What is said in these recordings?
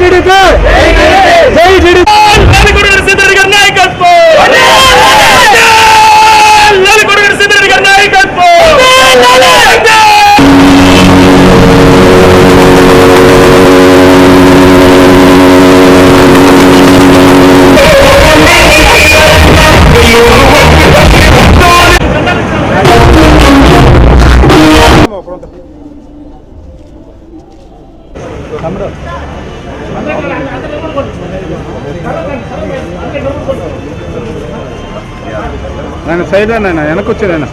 TDP! జై TDP! నేను side వచ్చాను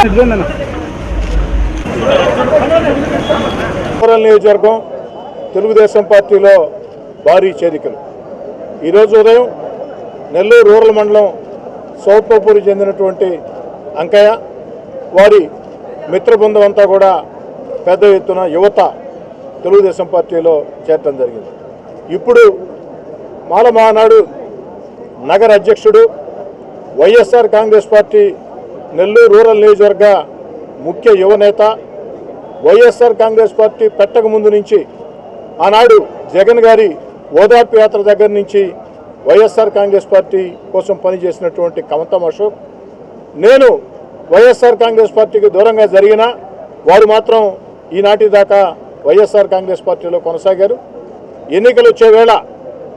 ఇదిగోండి రూరల్ నియోజకవర్గం తెలుగుదేశం పార్టీలో భారీ చేరికలు. ఈరోజు ఉదయం నెల్లూరు రూరల్ మండలం సౌత్పూరికి చెందినటువంటి అంకయ్య వారి మిత్ర బృందం అంతా కూడా పెద్ద ఎత్తున యువత తెలుగుదేశం పార్టీలో చేరటం జరిగింది. ఇప్పుడు మాల మహానాడు నగర అధ్యక్షుడు YSR Congress party Nellore rural నియోజకవర్గ ముఖ్య యువనేత వైఎస్ఆర్ కాంగ్రెస్ పార్టీ పెట్టక ముందు నుంచి ఆనాడు జగన్ గారి ఓదార్పు యాత్ర దగ్గర నుంచి వైఎస్ఆర్ కాంగ్రెస్ పార్టీ కోసం పనిచేసినటువంటి కమతం అశోక్ నేను వైఎస్ఆర్ కాంగ్రెస్ పార్టీకి దూరంగా జరిగినా వారు మాత్రం ఈనాటి దాకా వైఎస్ఆర్ కాంగ్రెస్ పార్టీలో కొనసాగారు. ఎన్నికలు వచ్చే వేళ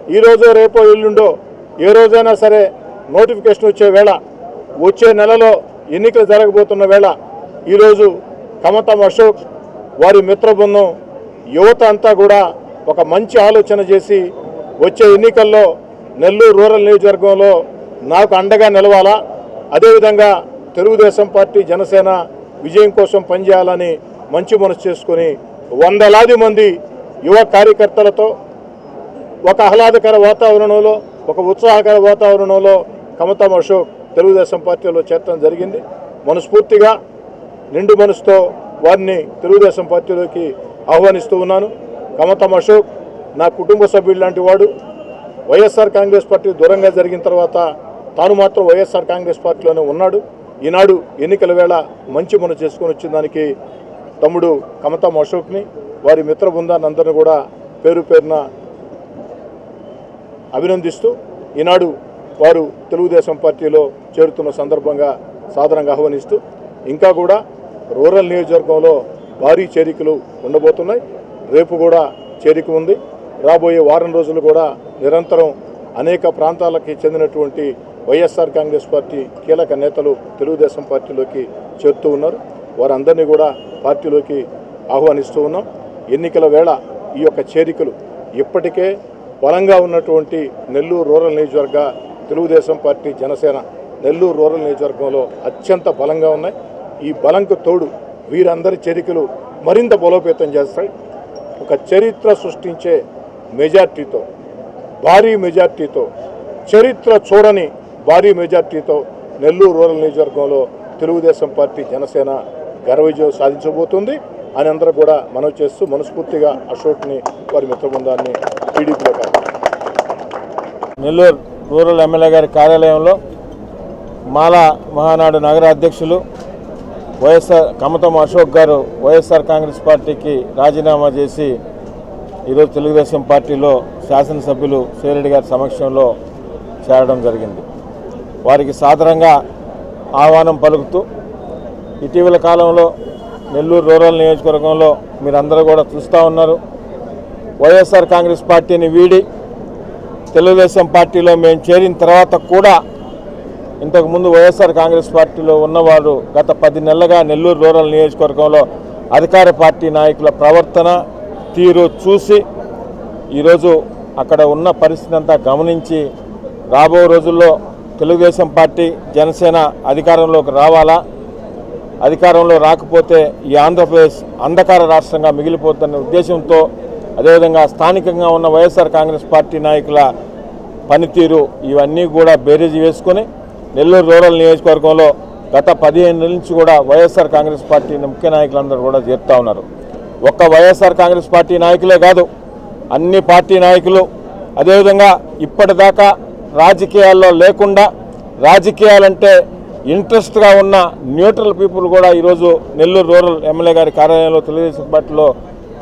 ఈరోజు రేపో ఎల్లుండో ఏ రోజైనా సరే నోటిఫికేషన్ వచ్చే వేళ వచ్చే నెలలో ఎన్నికలు జరగబోతున్న వేళ ఈరోజు కమతం అశోక్ వారి మిత్ర బృందం యువత అంతా కూడా ఒక మంచి ఆలోచన చేసి వచ్చే ఎన్నికల్లో నెల్లూరు రూరల్ నియోజకవర్గంలో నాకు అండగా నిలవాలా? అదేవిధంగా తెలుగుదేశం పార్టీ జనసేన విజయం కోసం పనిచేయాలని మంచి మనసు చేసుకొని వందలాది మంది యువ కార్యకర్తలతో ఒక ఆహ్లాదకర వాతావరణంలో ఒక ఉత్సాహకర వాతావరణంలో కమతం అశోక్ తెలుగుదేశం పార్టీలో చేరడం జరిగింది. మనస్ఫూర్తిగా నిండు మనసుతో వారిని తెలుగుదేశం పార్టీలోకి ఆహ్వానిస్తూ ఉన్నాను. కమతం అశోక్ నా కుటుంబ సభ్యుడు లాంటి వాడు. వైఎస్ఆర్ కాంగ్రెస్ పార్టీ దూరంగా జరిగిన తర్వాత తాను మాత్రం వైఎస్ఆర్ కాంగ్రెస్ పార్టీలోనే ఉన్నాడు. ఈనాడు ఎన్నికల వేళ మంచి మనం చేసుకొని వచ్చిన దానికి తమ్ముడు కమతం అశోక్ని వారి మిత్ర బృందాన్ని అందరిని కూడా పేరు పేరున అభినందిస్తూ ఈనాడు వారు తెలుగుదేశం పార్టీలో చేరుతున్న సందర్భంగా సాధారణంగా ఆహ్వానిస్తూ ఇంకా కూడా రూరల్ నియోజకవర్గంలో భారీ చేరికలు ఉండబోతున్నాయి. రేపు కూడా చేరిక ఉంది. రాబోయే వారం రోజులు కూడా నిరంతరం అనేక ప్రాంతాలకి చెందినటువంటి వైఎస్ఆర్ కాంగ్రెస్ పార్టీ కీలక నేతలు తెలుగుదేశం పార్టీలోకి చేరుతూ ఉన్నారు. వారందరినీ కూడా పార్టీలోకి ఆహ్వానిస్తూ ఉన్నాం. ఎన్నికల వేళ ఈ యొక్క చేరికలు ఇప్పటికే బలంగా ఉన్నటువంటి నెల్లూరు రూరల్ నియోజకవర్గ తెలుగుదేశం పార్టీ జనసేన నెల్లూరు రూరల్ నియోజకవర్గంలో అత్యంత బలంగా ఉన్నాయి. ఈ బలంకు తోడు వీరందరి చేరికలు మరింత బలోపేతం చేస్తాయి. ఒక చరిత్ర సృష్టించే మెజార్టీతో భారీ మెజార్టీతో చరిత్ర చూడని భారీ మెజార్టీతో నెల్లూరు రూరల్ నియోజకవర్గంలో తెలుగుదేశం పార్టీ జనసేన ఘనవిజయం సాధించబోతుంది అని అందరూ కూడా మనవి చేస్తూ మనస్ఫూర్తిగా అశోక్ని వారి మిత్ర బృందాన్ని టీడీపీలో నెల్లూరు రూరల్ ఎమ్మెల్యే గారి కార్యాలయంలో మాలా మహానాడు నగర అధ్యక్షులు వైఎస్ఆర్ కమతం అశోక్ గారు వైఎస్ఆర్ కాంగ్రెస్ పార్టీకి రాజీనామా చేసి ఈరోజు తెలుగుదేశం పార్టీలో శాసనసభ్యులు సేరెడ్డి గారి సమక్షంలో చేరడం జరిగింది. వారికి సాధారణంగా ఆహ్వానం పలుకుతూ ఇటీవల కాలంలో నెల్లూరు రూరల్ నియోజకవర్గంలో మీరందరూ కూడా చూస్తూ ఉన్నారు. వైఎస్ఆర్ కాంగ్రెస్ పార్టీని వీడి తెలుగుదేశం పార్టీలో మేము చేరిన తర్వాత కూడా ఇంతకుముందు వైఎస్ఆర్ కాంగ్రెస్ పార్టీలో ఉన్నవారు గత పది నెలలుగా నెల్లూరు రూరల్ నియోజకవర్గంలో అధికార పార్టీ నాయకుల ప్రవర్తన తీరు చూసి ఈరోజు అక్కడ ఉన్న పరిస్థితి అంతా గమనించి రాబో రోజుల్లో తెలుగుదేశం పార్టీ జనసేన అధికారంలోకి రావాలా? అధికారంలో రాకపోతే ఈ ఆంధ్రప్రదేశ్ అంధకార రాష్ట్రంగా మిగిలిపోతున్న ఉద్దేశంతో అదేవిధంగా స్థానికంగా ఉన్న వైఎస్ఆర్ కాంగ్రెస్ పార్టీ నాయకుల పనితీరు ఇవన్నీ కూడా బేరీజు వేసుకొని నెల్లూరు రూరల్ నియోజకవర్గంలో గత పదిహేను నుంచి కూడా వైఎస్ఆర్ కాంగ్రెస్ పార్టీ ముఖ్య నాయకులందరూ కూడా చేరుతూ ఉన్నారు. ఒక్క వైఎస్ఆర్ కాంగ్రెస్ పార్టీ నాయకులే కాదు అన్ని పార్టీ నాయకులు. అదేవిధంగా ఇప్పటిదాకా రాజకీయాల్లో లేకుండా రాజకీయాలంటే ఇంట్రెస్ట్గా ఉన్న న్యూట్రల్ పీపుల్ కూడా ఈరోజు నెల్లూరు రూరల్ ఎమ్మెల్యే గారి కార్యాలయంలో తెలుగుదేశం పార్టీలో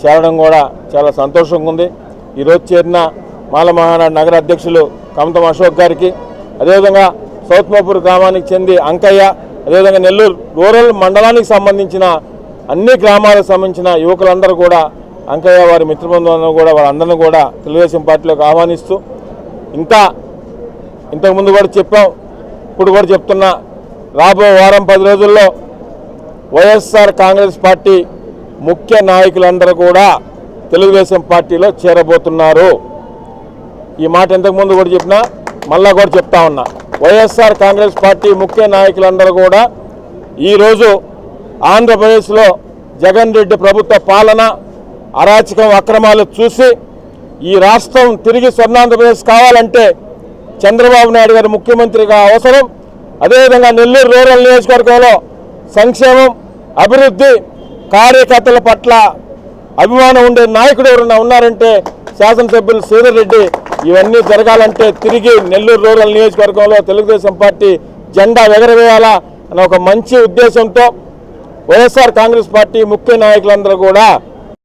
చేరడం కూడా చాలా సంతోషంగా ఉంది. ఈరోజు చేరిన మాల మహానాడు నగర అధ్యక్షులు కమతం అశోక్ గారికి అదేవిధంగా సౌత్మాపూర్ గ్రామానికి చెంది అంకయ్య అదేవిధంగా నెల్లూరు రూరల్ మండలానికి సంబంధించిన అన్ని గ్రామాలకు సంబంధించిన యువకులందరూ కూడా అంకయ్య వారి మిత్రబృందం కూడా వాళ్ళందరినీ కూడా తెలుగుదేశం పార్టీలోకి ఆహ్వానిస్తూ ఇంకా ఇంతకుముందు కూడా చెప్పాం ఇప్పుడు కూడా చెప్తున్నా రాబోయే వారం పది రోజుల్లో వైఎస్ఆర్ కాంగ్రెస్ పార్టీ ముఖ్య నాయకులందరూ కూడా తెలుగుదేశం పార్టీలో చేరబోతున్నారు. ఈ మాట ఇంతకుముందు కూడా చెప్పినా మళ్ళా కూడా చెప్తా ఉన్నా. వైఎస్ఆర్ కాంగ్రెస్ పార్టీ ముఖ్య నాయకులందరూ కూడా ఈరోజు ఆంధ్రప్రదేశ్లో జగన్ రెడ్డి ప్రభుత్వ పాలన అరాచకం అక్రమాలు చూసి ఈ రాష్ట్రం తిరిగి స్వర్ణాంధ్రప్రదేశ్ కావాలంటే చంద్రబాబు నాయుడు గారు ముఖ్యమంత్రిగా అవసరం. అదేవిధంగా నెల్లూరు రూరల్ నియోజకవర్గంలో సంక్షేమం అభివృద్ధి కార్యకర్తల పట్ల అభిమానం ఉండే నాయకుడు ఎవరైనా ఉన్నారంటే శాసనసభ్యులు శ్రీధర్ రెడ్డి ఇవన్నీ జరగాలంటే తిరిగి నెల్లూరు రూరల్ నియోజకవర్గంలో తెలుగుదేశం పార్టీ జెండా ఎగరవేయాలా అనే ఒక మంచి ఉద్దేశంతో వైఎస్ఆర్ కాంగ్రెస్ పార్టీ ముఖ్య నాయకులందరూ కూడా